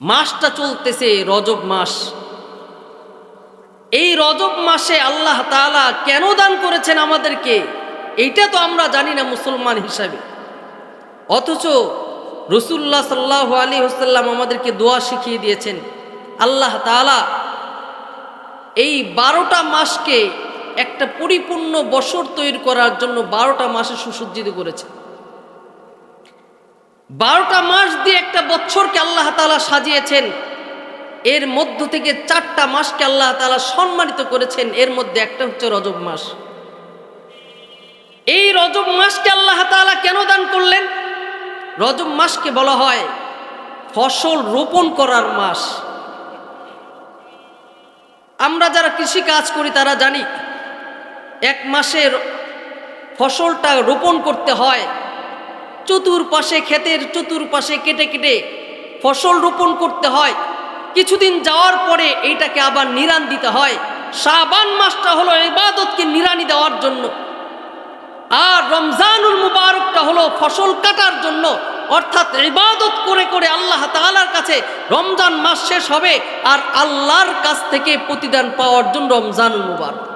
মাসটা চলতেছে রজব মাস। এই রজব মাসে আল্লাহ তাআলা কেন দান করেছেন আমাদেরকে? এইটা তো আমরা জানি না মুসলমান হিসাবে। অথচ রসুল্লাহ সাল্লাহ আলী হোসাল্লাম আমাদেরকে দোয়া শিখিয়ে দিয়েছেন, আল্লাহ তাআলা এই বারোটা মাসকে একটা পরিপূর্ণ বছর তৈরি করার জন্য বারোটা মাসে সুসজ্জিত করেছে বারোটা মাস দিয়ে একটা বছরকে আল্লাহ তালা সাজিয়েছেন। এর মধ্য থেকে চারটা মাসকে আল্লাহ তালা সম্মানিত করেছেন। এর মধ্যে একটা হচ্ছে রজব মাস। এই রজব মাসকে আল্লাহ তালা কেন দান করলেন? রজব মাসকে বলা হয় ফসল রোপণ করার মাস। আমরা যারা কৃষি কাজ করি, তারা জানি, এক মাসের ফসলটা রোপণ করতে হয়। চতুর্পাশে, ক্ষেতের চতুর্পাশে কেটে কেটে ফসল রোপণ করতে হয়। কিছুদিন যাওয়ার পরে এইটাকে আবার নিরান দিতে হয়। শাবান মাসটা হলো ইবাদতকে নিরানি দেওয়ার জন্য। আর রমজানুল মুবারকটা হলো ফসল কাটার জন্য। অর্থাৎ ইবাদত করে করে আল্লাহ তাআলার কাছে রমজান মাস শেষ হবে আর আল্লাহর কাছ থেকে প্রতিদান পাওয়ার জন্য রমজানুল মুবারক।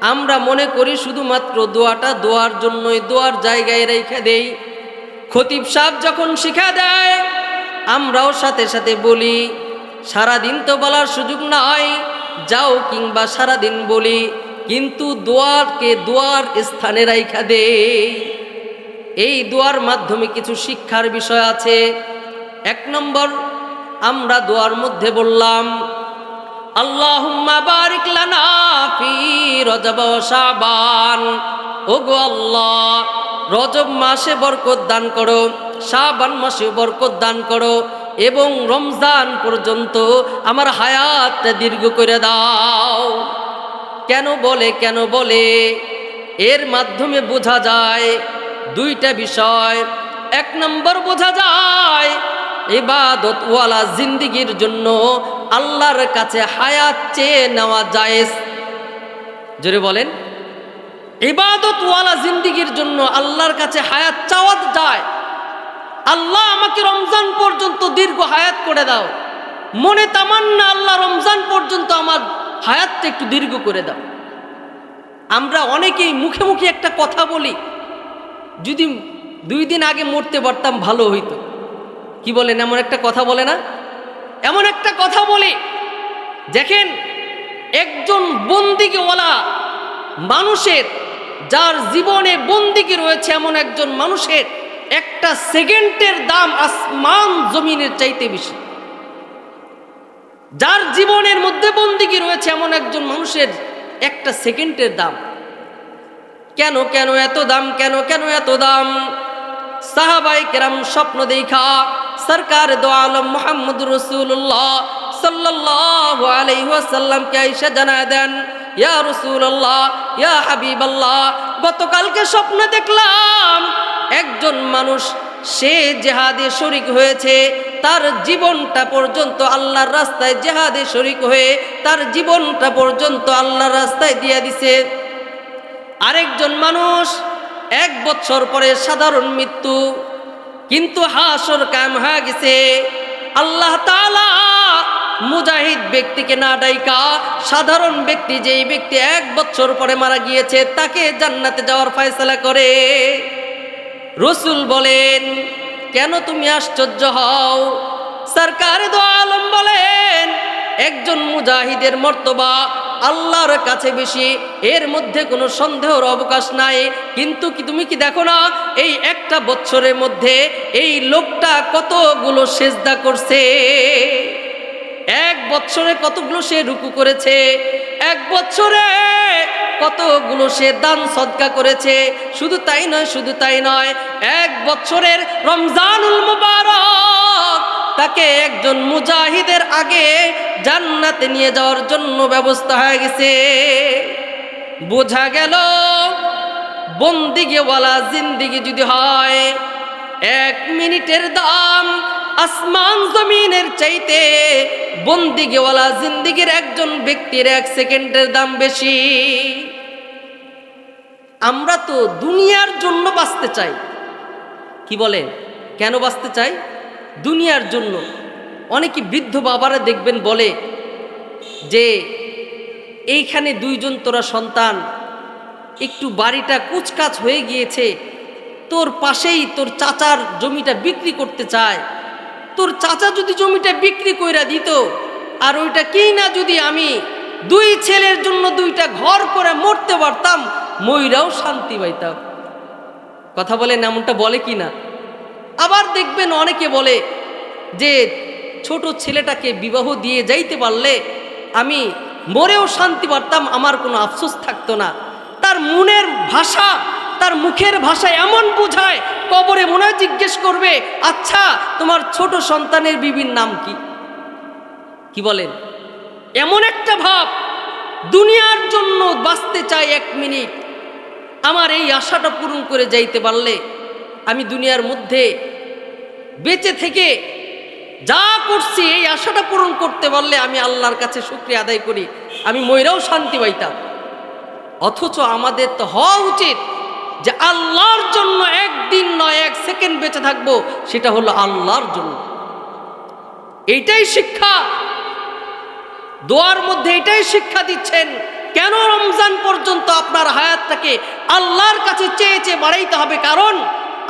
আমরা মনে করি শুধুমাত্র দোয়াটা দোয়ার জন্যই, দোয়ার জায়গায় রেখে দেই। খতিব সাহেব যখন শিখা দেয়, আমরাও সাথে সাথে বলি, সারাদিন তো বলার সুযোগ নয় যাও কিংবা সারাদিন বলি, কিন্তু দোয়ারকে দোয়ার স্থানে রাইখা দেই। এই দোয়ার মাধ্যমে কিছু শিক্ষার বিষয় আছে। এক নম্বর, আমরা দোয়ার মধ্যে বললাম আল্লাহুম্মা বারিক লানা ফি রজব শাবান। ওগো আল্লাহ, রজব মাসে বরকত দান করো, শাবান মাসে বরকত দান করো, এবং রমজান পর্যন্ত আমার হায়াতটা দীর্ঘ করে দাও। কেন বলে কেন বলে? এর মাধ্যমে বোঝা যায় দুইটা বিষয়। এক নম্বর বোঝা যায় ইবাদত ওয়ালা জিন্দিগির জন্য আল্লাহর কাছে হায়াত চেয়ে নেওয়া জায়েজ। জোরে বলেন। ইবাদত ওয়ালা জিন্দিগির জন্য আল্লাহর কাছে হায়াত চাওয়া যায়। আল্লাহ আমাকে রমজান পর্যন্ত দীর্ঘ হায়াত করে দাও। মনে তামান্না আল্লাহ রমজান পর্যন্ত আমার হায়াতটা একটু দীর্ঘ করে দাও। আমরা অনেকেই মুখে মুখে একটা কথা বলি, যদি দুই দিন আগে মরতে পারতাম ভালো হইতো। কি বলেন? এমন একটা কথা বলে না? এমন একটা কথা বলে। দেখেন, একজন বন্দিকেওয়ালা মানুষের, যার জীবনে বন্দিকে রয়েছে এমন একজন মানুষের একটা সেকেন্ডের দাম আসমান জমিনের চাইতে বেশি। যার জীবনের মধ্যে বন্দিকে রয়েছে এমন একজন মানুষের একটা সেকেন্ডের দাম। কেন কেন এত দাম, কেন কেন এত দাম? সাহাবাই কেরাম স্বপ্ন দেখা সরকার দো আলম মোহাম্মদ রসুল্লাহ সাল্লাল্লাহু আলাইহি ওয়াসাল্লামকে আইসা জানায় দেন, ইয়া রাসূলুল্লাহ, ইয়া হাবিবাল্লাহ, গতকালকে স্বপ্নে দেখলাম একজন মানুষ, সে জেহাদে শরিক হয়েছে, তার জীবনটা পর্যন্ত আল্লাহর রাস্তায় জেহাদে শরিক হয়ে তার জীবনটা পর্যন্ত আল্লাহর রাস্তায় দিয়ে দিছে। আরেকজন মানুষ, এক বছর পরে সাধারণ মৃত্যু। কিন্তু হাসর কাম হয়ে গেছে। আল্লাহ মুজাহিদ ব্যক্তিকে না ডাইকা, সাধারণ ব্যক্তি যেই ব্যক্তি এক বছর পরে মারা গিয়েছে, তাকে জান্নাতে যাওয়ার ফয়সালা করে। রসুল বলেন, কেন তুমি আশ্চর্য হও? সরকার আলম বলেন, একজন মুজাহিদের মর্তবা আল্লাহর কাছে বেশি এর মধ্যে কোনো সন্দেহর অবকাশ নাই। কিন্তু কি তুমি কি দেখো না, এই একটা বছরের মধ্যে এই লোকটা কতগুলো সেজদা করছে? এক বছরে কতগুলো সে রুকু করেছে? এক বছরে কতগুলো সে দান সদকা করেছে? শুধু তাই নয়, শুধু তাই নয়, এক বছরের রমজানুল মুবারক তাকে একজন মুজাহিদের আগে জান্নাতে নিয়ে যাওয়ার জন্য ব্যবস্থা হয়ে গেছে। বোঝা গেল, বন্দিগেওয়ালা জিন্দিগি যদি হয়, এক মিনিটের দাম আসমান জমিনের চাইতে বন্দিগেওয়ালা জিন্দিগির একজন ব্যক্তির এক সেকেন্ডের দাম বেশি। আমরা তো দুনিয়ার জন্য বাঁচতে চাই। কি বলেন? কেন বাঁচতে চাই? দুনিয়ার জন্য। অনেকে বৃদ্ধ বাবারা দেখবেন বলে যে এইখানে দুইজন তোরা সন্তান। একটু বাড়িটা কুচকাচ হয়ে গিয়েছে। তোর পাশেই তোর চাচার জমিটা বিক্রি করতে চায়। তোর চাচা যদি জমিটা বিক্রি কইরা দিত, আর ওইটা কি না যদি আমি দুই ছেলের জন্য দুইটা ঘর করে মরতে পারতাম ময়রাও শান্তি পাইতাম। কথা বলেন এমনটা বলে কি না আবার দেখবেন অনেকে বলে যে, ছোট ছেলেটাকে বিবাহ দিয়ে যাইতে পারলে আমি মরেও শান্তি পারতাম, আমার কোনো আফসোস থাকতো না। তার মনের ভাষা, তার মুখের ভাষা এমন বোঝায়, কবরে মনে জিজ্ঞেস করবে আচ্ছা তোমার ছোট সন্তানের বিবির নাম কি? কি বলেন? এমন একটা ভাব দুনিয়ার জন্য বাঁচতে চাই এক মিনিট। আমার এই আশাটা পূরণ করে যাইতে পারলে আমি দুনিয়ার মধ্যে বেঁচে থেকে যা করছি, এই আশাটা পূরণ করতে পারলে আমি আল্লাহর কাছে শুক্রিয়া আদায় করি। আমি ময়রাও শান্তি পাইতাম। অথচ আমাদের তো হওয়া উচিত যে আল্লাহর জন্য একদিন নয়, এক সেকেন্ড বেঁচে থাকব, সেটা হলো আল্লাহর জন্য। এইটাই শিক্ষা। দোয়ার মধ্যে এটাই শিক্ষা দিচ্ছেন, কেন রমজান পর্যন্ত আপনার হায়াতটাকে আল্লাহর কাছে চেয়ে চেয়ে বাড়াইতে হবে? কারণ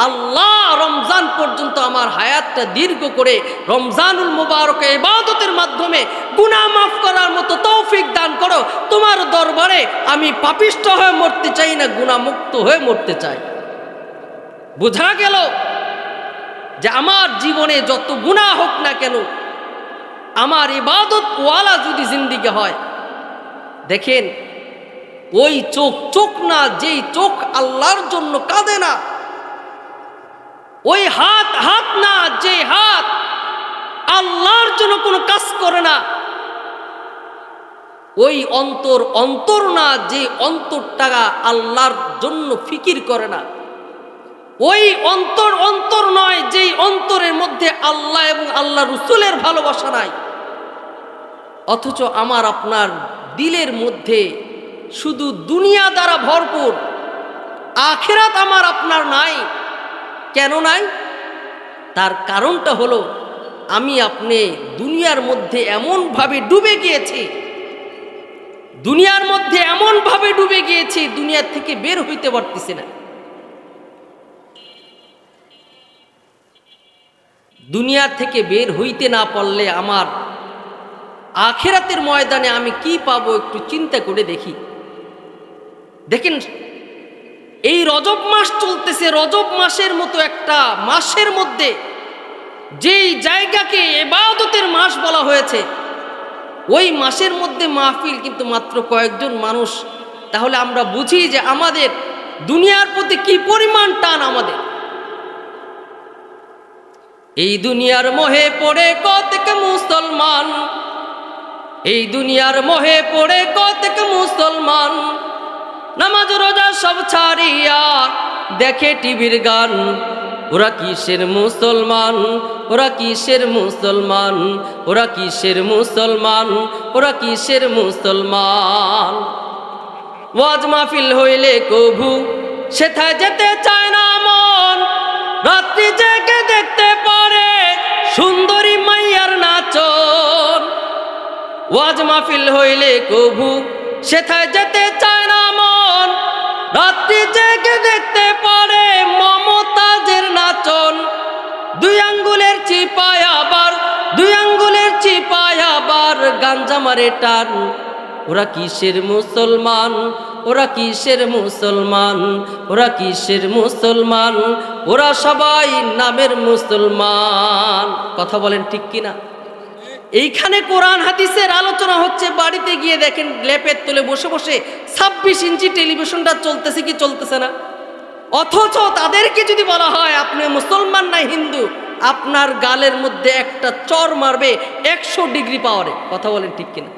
আল্লাহ রমজান পর্যন্ত আমার হায়াতটা দীর্ঘ করে রমজানুল মুবারক ইবাদতের মাধ্যমে গুনাহ মাফ করার মতো তৌফিক দান করো। তোমার দরবারে আমি পাপিষ্ট হয়ে মরতে চাই না গুণামুক্ত হয়ে মরতে চাই। বোঝা গেল যে আমার জীবনে যত গুণা হোক না কেন, আমার ইবাদত ওয়ালা যদি জিন্দিগি হয়, দেখেন, ওই চোখ চোখ না, যেই চোখ আল্লাহর জন্য কাঁদে না ওই হাত হাত না, যে হাত আল্লাহর জন্য কোনো কাজ করে না। ওই অন্তর অন্তর না, যে অন্তরটা আল্লাহর জন্য ফিকির করে না। ওই অন্তর অন্তর নয় যেই অন্তরের মধ্যে আল্লাহ এবং আল্লাহ রসুলের ভালোবাসা নাই। অথচ আমার, আপনার দিলের মধ্যে শুধু দুনিয়া দ্বারা ভরপুর, আখেরাত আমার, আপনার নাই। কেন নাই? তার কারণটা হলো, আমি আপনি দুনিয়ার মধ্যে এমনভাবে ডুবে গিয়েছি, দুনিয়ার মধ্যে এমনভাবে ডুবে গিয়েছি দুনিয়ার থেকে বের হইতে পারতেছি না। দুনিয়া থেকে বের হইতে না পারলে আমার আখেরাতের ময়দানে আমি কি পাবো একটু চিন্তা করে দেখি। দেখেন এই রজব মাস চলতেছে, রজব মাসের মতো একটা মাসের মধ্যে যেই জায়গাকে এবাদতের মাস বলা হয়েছে, ওই মাসের মধ্যে মাহফিল কিন্তু মাত্র কয়েকজন মানুষ। তাহলে আমরা বুঝি যে আমাদের দুনিয়ার প্রতি কি পরিমাণ টান আমাদের। এই দুনিয়ার মোহে পড়ে কতক মুসলমান, এই দুনিয়ার মোহে পড়ে কতক মুসলমান। নামাজ, রোজা সব ছাড়িয়া দেখে টিভির গান। ওরা কিসের মুসলমান? ওরা কিসের মুসলমান? ওরা কিসের মুসলমান? ওরা কিসের মুসলমান? ওয়াজ মাহফিল হইলে কভু সেথায় যেতে চায় না মন। রাত্রি জেগে দেখতে পারে সুন্দরী মাইয়ার নাচন। ওয়াজ মাহফিল হইলে কভু সেথায় যেতে চায় রাত্রি জেগে দেখতে পারে মমতাজের নাচন। দুই আঙ্গুলের চিপায় আবার, দুই আঙ্গুলের চিপায় আবার গাঞ্জা মারে টান। ওরা কিসের মুসলমান? ওরা কিসের মুসলমান? ওরা কিসের মুসলমান? ওরা সবাই নামের মুসলমান। কথা বলেন ঠিক কিনা? এইখানে কোরআন হাদিসের আলোচনা হচ্ছে, বাড়িতে গিয়ে দেখেন ল্যাপের তুলে বসে বসে ছাব্বিশ ইঞ্চি টেলিভিশনটা চলতেছে কি চলতেছে না? অথচ তাদেরকে যদি বলা হয়, আপনি মুসলমান না হিন্দু, আপনার গালের মধ্যে একটা চর মারবে একশো ডিগ্রি পাওয়ারে কথা বলেন ঠিক কিনা?